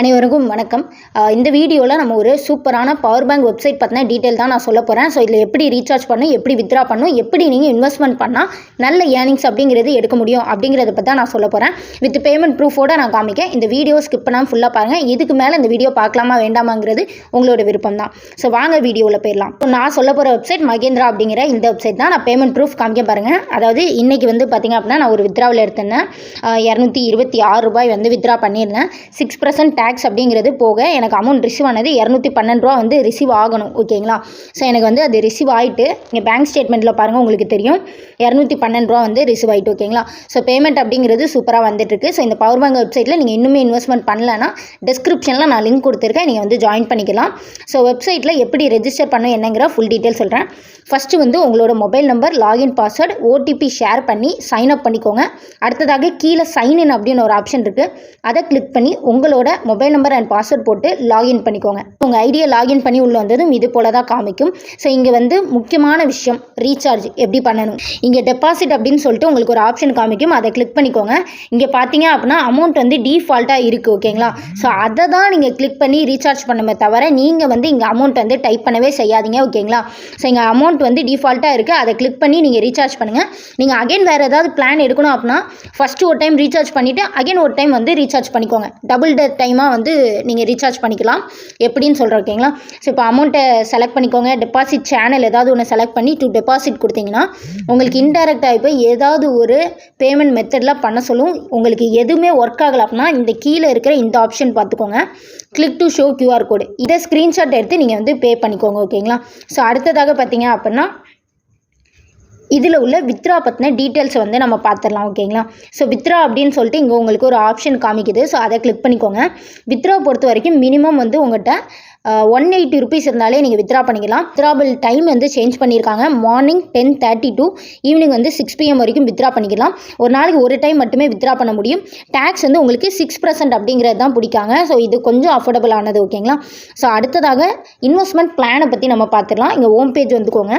அனைவருக்கும் வணக்கம். இந்த வீடியோவில் நம்ம ஒரு சூப்பரான பவர் பேங்க் வெப்சைட் பற்றின டீட்டெயில் தான் நான் சொல்ல போகிறேன் ஸோ இதில் எப்படி ரீசார்ஜ் பண்ணும் எப்படி வித்ரா பண்ணும் எப்படி நீங்கள் இன்வெஸ்ட்மெண்ட் பண்ணால் நல்ல ஏர்னிங்ஸ் அப்படிங்கிறது எடுக்க முடியும் அப்படிங்கிறத பற்றி தான் நான் சொல்ல போகிறேன் வித் பேமெண்ட் ப்ரூஃபோட நான் காமிக்கேன். இந்த வீடியோ ஸ்கிப் பண்ணாமல் ஃபுல்லாக பாருங்கள் இதுக்கு மேலே இந்த வீடியோ பார்க்கலாமா வேண்டாமாங்கிறது உங்களோட விருப்பம் தான். ஸோ வாங்க வீடியோவில் போயிடலாம். இப்போ நான் சொல்ல போகிற வெப்சைட் மகேந்திரா அப்படிங்கிற இந்த வெப்சைட் தான் நான் பேமெண்ட் ப்ரூஃப் காமிக்க பாருங்கள் அதாவது இன்றைக்கி வந்து பார்த்திங்க அப்படின்னா நான் ஒரு வித்ராவில் எடுத்திருந்தேன். இரநூத்தி இருபத்தி ஆறு ரூபாய் வந்து வித்ரா பண்ணியிருந்தேன். சிக்ஸ் பர்சன்ட் டேக்ஸ் டேக்ஸ் அப்படிங்கிறது போக எனக்கு அமௌண்ட் ரிசீவ் ஆனது இரநூத்தி பன்னெண்டு ரூபா வந்து ரிசீவ் ஆகணும் ஓகேங்களா ஸோ எனக்கு வந்து அது ரிசீவ் ஆகிட்டு இங்கே பேங்க் ஸ்டேட்மெண்ட்டில் பாருங்கள் உங்களுக்கு தெரியும். இரநூத்தி பன்னெண்டு ரூபா வந்து ரிசீவ் ஆகிட்டு ஓகேங்களா ஸோ பேமெண்ட் அப்படிங்கிறது சூப்பராக வந்துட்டுருக்கு. ஸோ இந்த பவர் பேங்க் வெப்சைட்டில் நீங்கள் இன்னுமே இன்வெஸ்ட்மெண்ட் பண்ணலன்னா டிஸ்கிரிப்ஷனில் நான் லிங்க் கொடுத்துருக்கேன் நீங்கள் வந்து ஜாயின் பண்ணிக்கலாம். ஸோ வெப்சைட்டில் எப்படி ரெஜிஸ்டர் பண்ணணும் என்னங்கிற ஃபுல் டீட்டெயில் சொல்கிறேன் ஃபஸ்ட்டு வந்து உங்களோட mobile number login password OTP share பண்ணி சைன் அப் பண்ணிக்கோங்க. அடுத்ததாக கீழே சைன் இன் அப்படின்னு ஒரு ஆப்ஷன் இருக்குது அதை கிளிக் பண்ணி உங்களோட mobile mobile number and password போட்டு லாகின் பண்ணிக்கோங்க. உங்கள் ஐடியை லாகின் பண்ணி உள்ள வந்ததும் இது போல தான் காமிக்கும். ஸோ இங்கே வந்து முக்கியமான விஷயம் ரீசார்ஜ் எப்படி பண்ணணும்? இங்கே டெபாசிட் அப்படின்னு சொல்லிட்டு உங்களுக்கு ஒரு ஆப்ஷன் காமிக்கும். அதை கிளிக் பண்ணிக்கோங்க. இங்கே பார்த்தீங்க அப்படின்னா அமௌண்ட் வந்து டீஃபால்ட்டாக இருக்குது ஓகேங்களா ஸோ அதை தான் நீங்கள் கிளிக் பண்ணி ரீசார்ஜ் பண்ணுமே தவிர நீங்கள் வந்து இங்கே அமௌண்ட் வந்து டைப் பண்ணவே செய்யாதீங்க ஓகேங்களா ஸோ இங்கே அமௌண்ட் வந்து டிஃபால்ட்டாக இருக்குது அதை கிளிக் பண்ணி நீங்கள் ரீசார்ஜ் பண்ணுங்கள் நீங்கள் அகைன் வேறு ஏதாவது பிளான் எடுக்கணும் அப்படின்னா ஃபஸ்ட்டு ஒரு டைம் ரீசார்ஜ் பண்ணிவிட்டு அகைன் ஒரு டைம் வந்து ரீசார்ஜ் பண்ணிக்கோங்க. டபுள் டைமாக மூலமாக வந்து நீங்கள் ரீசார்ஜ் பண்ணிக்கலாம். எப்படின்னு சொல்கிறேன் ஓகேங்களா ஸோ இப்போ அமௌண்ட்டை செலக்ட் பண்ணிக்கோங்க. டெபாசிட் சேனல் ஏதாவது ஒன்று செலக்ட் பண்ணி டு டெபாசிட் கொடுத்தீங்கன்னா உங்களுக்கு இன்டெரக்டாக இப்போ ஏதாவது ஒரு பேமெண்ட் மெத்தடில் பண்ண சொல்லும். உங்களுக்கு எதுவுமே ஒர்க் ஆகலை அப்படின்னா இந்த கீழே இருக்கிற இந்த ஆப்ஷன் பார்த்துக்கோங்க. Click to show QR code இதை ஸ்க்ரீன்ஷாட் எடுத்து நீங்கள் வந்து பே பண்ணிக்கோங்க ஓகேங்களா ஸோ அடுத்ததாக பார்த்தீங்க அப்படின்னா இதில் உள்ள வித்ரா பற்றின டீட்டெயில்ஸ் வந்து நம்ம பார்த்துடலாம் ஓகேங்களா? ஸோ வித்ரா அப்படின்னு சொல்லிட்டு இங்கே உங்களுக்கு ஒரு ஆப்ஷன் காமிக்குது. ஸோ அதை கிளிக் பண்ணிக்கோங்க. வித்ரா பொறுத்த வரைக்கும் மினிமம் வந்து உங்கள்கிட்ட ஒன் எயிட்டி ருபீஸ் இருந்தாலே நீங்கள் வித்ரா பண்ணிக்கலாம். வித்ராபிள் டைம் வந்து சேஞ்ச் பண்ணியிருக்காங்க. Morning ten thirty to evening வந்து சிக்ஸ் பிஎம் வரைக்கும் வித்ரா பண்ணிக்கலாம். ஒரு நாளைக்கு ஒரு டைம் மட்டுமே வித்ரா பண்ண முடியும். டேக்ஸ் வந்து உங்களுக்கு சிக்ஸ் பர்சன்ட் அப்படிங்கிறது தான் பிடிக்காங்க. ஸோ இது கொஞ்சம் அஃபோர்டபுள் ஆனது ஓகேங்களா ஸோ அடுத்ததாக இன்வெஸ்ட்மெண்ட் பிளானை பற்றி நம்ம பார்த்துடலாம். இங்கே ஹோம் பேஜ் வந்துக்கோங்க.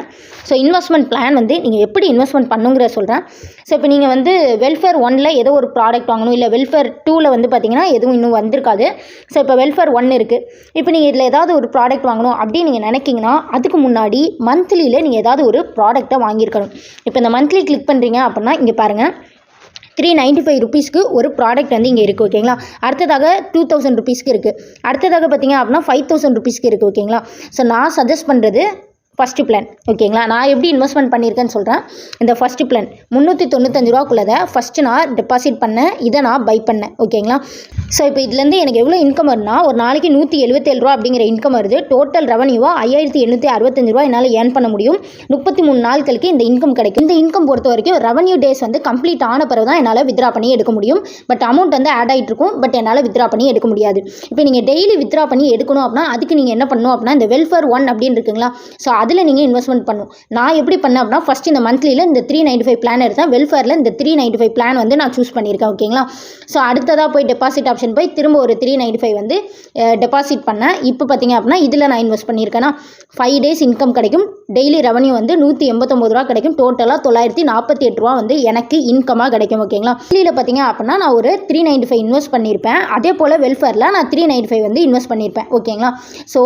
ஸோ இன்வெஸ்ட்மெண்ட் பிளான் வந்து நீங்கள் எப்படி இன்வெஸ்ட்மெண்ட் பண்ணுங்கிற சொல்கிறேன் ஸோ இப்போ நீங்கள் வந்து வெல்ஃபேர் ஒனில் ஏதோ ஒரு ப்ராடக்ட் வாங்கணும். இல்லை வெல்ஃபேர் டூவில் வந்து பார்த்தீங்கன்னா எதுவும் இன்னும் வந்திருக்காது. ஸோ இப்போ வெல்ஃபேர் ஒன் இருக்குது இப்போ நீங்கள் இதில் ஏதாவது ஒரு ப்ராடக்ட் வாங்கணும் அப்படின்னு நீங்கள் நினைக்கிங்கன்னா அதுக்கு முன்னாடி மந்த்லியில் நீங்கள் ஏதாவது ஒரு ப்ராடக்ட்டை வாங்கியிருக்கணும். இப்போ இந்த மந்த்லி கிளிக் பண்ணுறீங்க அப்படின்னா இங்கே பாருங்கள் த்ரீ நைன்ட்டி ஃபைவ் ருபீஸ்க்கு ஒரு ப்ராடக்ட் வந்து இங்கே இருக்குது ஓகேங்களா அடுத்ததாக டூ தௌசண்ட் ருபீஸ்க்கு இருக்குது அடுத்ததாக பார்த்தீங்க அப்படின்னா ஃபைவ் தௌசண்ட் ருபீஸ்க்கு இருக்குது ஓகேங்களா ஸோ நான் சஜஸ்ட் பண்ணுறது ஃபஸ்ட்டு பிளான் ஓகேங்களா நான் எப்படி இன்வெஸ்ட்மெண்ட் பண்ணியிருக்கேன்னு சொல்கிறேன் இந்த ஃபஸ்ட்டு பிளான் முந்நூற்றி தொண்ணூத்தஞ்சு ரூபாக்குள்ளதை ஃபஸ்ட்டு நான் டெபாசிட் பண்ணேன் இதை நான் பை பண்ணேன் ஓகேங்களா ஸோ இப்போ இதுலேருந்து எனக்கு எவ்வளோ இன்கம் வருதுன்னா ஒரு நாளைக்கு நூற்றி எழுபத்தேழு ரூபா அப்படிங்கிற இன்கம் வருது. டோட்டல் ரெவன்யூவாக ஐயாயிரத்தி எண்ணூற்றி அறுபத்தஞ்சு ரூபா என்னால் ஏர்ன் பண்ண முடியும். முப்பத்தி மூணு நாட்களுக்கு இந்த இன்கம் கிடைக்கும். இந்த இன்கம் பொறுத்த வரைக்கும் ரெவன்யூ டேஸ் வந்து கம்ப்ளீட் ஆன பிறகு தான் என்னால் வித்ரா பண்ணி எடுக்க முடியும். பட் அமௌண்ட் வந்து ஆட் ஆகிட்டு இருக்கும். பட் என்னால் வித்ரா பண்ணி எடுக்க முடியாது. இப்போ நீங்கள் டெய்லி வித்ரா பண்ணி எடுக்கணும் அப்படின்னா அதுக்கு நீங்கள் என்ன பண்ணணும் அப்படின்னா இந்த வெல்ஃபேர் ஒன் அப்படின்னு இருக்குங்களா? ஸோ அதில் நீங்கள் இன்வெஸ்ட்மெண்ட் பண்ணணும். நான் எப்படி பண்ணேன் அப்படின்னா ஃபஸ்ட் இந்த மந்த்லியில் இந்த த்ரீ நைன்டி ஃபைவ் பிளான் எடுத்தேன் வெல்ஃபேரில் இந்த த்ரீ நைன்டி ஃபைவ் பிளான் வந்து நான் சூஸ் பண்ணியிருக்கேன் ஓகேங்களா ஸோ அடுத்ததாக போய் டெபாசிட் ஆப்ஷன் போய் திரும்ப ஒரு த்ரீ நைன்டி ஃபைவ் வந்து டெபாசிட் பண்ணேன். இப்போ பார்த்தீங்க அப்படின்னா இதில் நான் இன்வெஸ்ட் பண்ணியிருக்கேன்னா ஃபைவ் டேஸ் இன்கம் கிடைக்கும். டெய்லி ரெவன்யூ வந்து நூற்றி எண்பத்தொம்பது ரூபா கிடைக்கும். டோட்டலாக தொள்ளாயிரத்தி நாற்பத்தி எட்டு ரூபா வந்து எனக்கு இன்கமாக கிடைக்கும் ஓகேங்களா டெய்லியில் பார்த்தீங்க அப்படின்னா நான் ஒரு த்ரீ நைன்டி ஃபைவ் இன்வெஸ்ட் பண்ணியிருப்பேன் அதே போல் வெல்ஃபேரில் நான் த்ரீ நைன்டி ஃபைவ் வந்து இன்வெஸ்ட் பண்ணியிருப்பேன் ஓகேங்களா ஸோ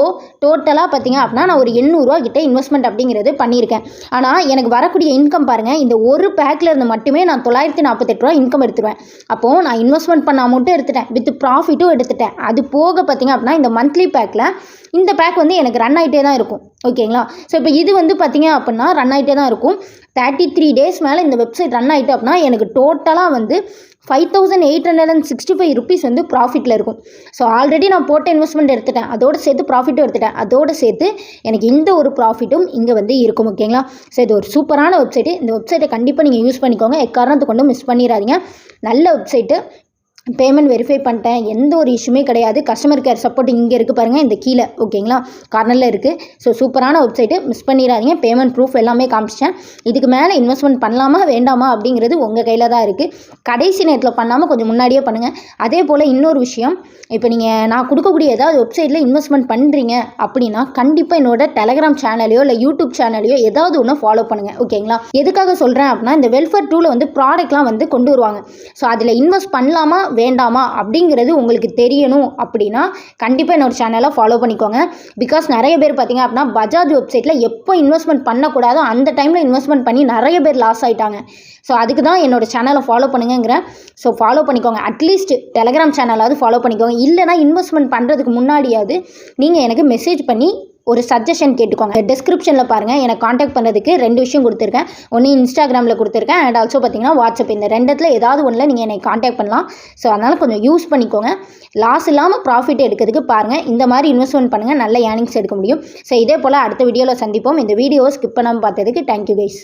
டோட்டலாக பார்த்தீங்க அப்படின்னா நான் ஒரு எண்ணூறுரூவா கிட்டே இன்வெஸ்ட்மெண்ட் அப்படிங்கிறது பண்ணியிருக்கேன் ஆனால் எனக்கு வரக்கூடிய இன்கம் பாருங்கள் இந்த ஒரு பேக்கில் இருந்து மட்டுமே நான் தொள்ளாயிரத்தி நாற்பத்தெட்டு ரூபா இன்கம் எடுத்துருவேன். அப்போது நான் இன்வெஸ்ட்மெண்ட் பண்ண அமௌண்ட்டும் எடுத்துட்டேன். வித் ப்ராஃபிட்டும் எடுத்துட்டேன். அது போக பார்த்தீங்க அப்படின்னா இந்த மந்த்லி பேக்கில் இந்த பேக் வந்து எனக்கு ரன் ஆகிட்டே தான் இருக்கும் ஓகேங்களா ஸோ இப்போ இது வந்து பார்த்தீங்க அப்படின்னா ரன் ஆகிட்டே தான் இருக்கும். தேர்ட்டி த்ரீ டேஸ் மேலே இந்த வெப்சைட் ரன் ஆகிட்டு அப்படின்னா எனக்கு டோட்டலாக வந்து five thousand eight hundred and sixty five rupees வந்து ப்ராஃபிட்டில் இருக்கும். ஸோ ஆல்ரெடி நான் போட்ட இன்வெஸ்ட்மெண்ட் எடுத்துட்டேன். அதோடு சேர்த்து ப்ராஃபிட்டும் எடுத்துட்டேன். அதோடு சேர்த்து எனக்கு இந்த ஒரு ப்ராஃபிட்டும் இங்கே வந்து இருக்கும் ஓகேங்களா ஸோ இது ஒரு சூப்பரான வெப்சைட்டு இந்த வெப்சைட்டை கண்டிப்பாக நீங்கள் யூஸ் பண்ணிக்கோங்க. எக்காரணத்தை கொண்டும் மிஸ் பண்ணிடாதீங்க. நல்ல வெப்சைட்டு பேமெண்ட் வெரிஃபை பண்ணிட்டேன். எந்த ஒரு இஷ்யூமே கிடையாது. கஸ்டமர் கேர் சப்போர்ட் இங்கே இருக்குது பாருங்கள் இந்த கீழே ஓகேங்களா கார்னரில் இருக்குது ஸோ சூப்பரான வெப்சைட்டு மிஸ் பண்ணிடாதீங்க. பேமெண்ட் ப்ரூஃப் எல்லாமே காமிச்சிட்டேன். இதுக்கு மேலே இன்வெஸ்ட்மெண்ட் பண்ணலாமா வேண்டாமா அப்படிங்கிறது உங்கள் கையில் தான் இருக்குது கடைசி நேரத்தில் பண்ணாமல் கொஞ்சம் முன்னாடியே பண்ணுங்கள் அதே போல் இன்னொரு விஷயம். இப்போ நீங்கள் நான் கொடுக்கக்கூடிய ஏதாவது வெப்சைட்டில் இன்வெஸ்ட்மெண்ட் பண்ணுறீங்க அப்படின்னா கண்டிப்பாக என்னோட டெலகிராம் சேனலையோ இல்லை யூடியூப் சேனலையோ ஏதாவது ஒன்று ஃபாலோ பண்ணுங்கள் ஓகேங்களா எதுக்காக சொல்கிறேன் அப்படின்னா இந்த வெல்ஃபேர் டூவில் வந்து ப்ராடக்ட்லாம் வந்து கொண்டு வருவாங்க. ஸோ அதில் இன்வெஸ்ட் பண்ணலாமா வேண்டாமா அப்படிங்கிறது உங்களுக்கு தெரியணும் அப்படின்னா கண்டிப்பாக என்னோட சேனலை ஃபாலோ பண்ணிக்கோங்க. பிகாஸ் நிறைய பேர் பார்த்தீங்க அப்படின்னா பஜாஜ் வெப்சைட்டில் எப்போ இன்வெஸ்ட்மெண்ட் பண்ணக்கூடாதோ அந்த டைமில் இன்வெஸ்ட்மெண்ட் பண்ணி நிறைய பேர் லாஸ் ஆகிட்டாங்க ஸோ அதுக்கு தான் என்னோட சேனலை ஃபாலோ பண்ணுங்கிறேன் ஸோ ஃபாலோ பண்ணிக்கோங்க. அட்லீஸ்ட் டெலகிராம் சேனலாவது ஃபாலோ பண்ணிக்கோங்க. இல்லைனா இன்வெஸ்ட்மெண்ட் பண்ணுறதுக்கு முன்னாடியாவது நீங்கள் எனக்கு மெசேஜ் பண்ணி ஒரு சஜஷன் கேட்டுக்கோங்க. டிஸ்கிரிப்ஷனில் பாருங்கள் எனக்கு காண்டாக்ட் பண்ணுறதுக்கு ரெண்டு விஷயம் கொடுத்துருக்கேன். ஒன்று இன்ஸ்டாகிராமில் கொடுத்துருக்கேன். அண்ட் ஆல்சோ பார்த்தீங்கன்னா வாட்ஸ்அப் இந்த ரெண்டத்தில் ஏதாவது ஒன்றில் நீங்கள் என்னை காண்டாக்ட் பண்ணலாம். ஸோ அதனால் கொஞ்சம் யூஸ் பண்ணிக்கோங்க. லாஸ் இல்லாமல் ப்ராஃபிட் எடுக்கிறதுக்கு பாருங்கள் இந்த மாதிரி இன்வெஸ்ட்மெண்ட் பண்ணுங்கள் நல்ல ஏர்னிங்ஸ் எடுக்க முடியும். ஸோ இதே போல் அடுத்த வீடியோவில் சந்திப்போம். இந்த வீடியோவை ஸ்கிப் பண்ணாமல் பார்த்ததுக்கு தேங்க்யூ கைஸ்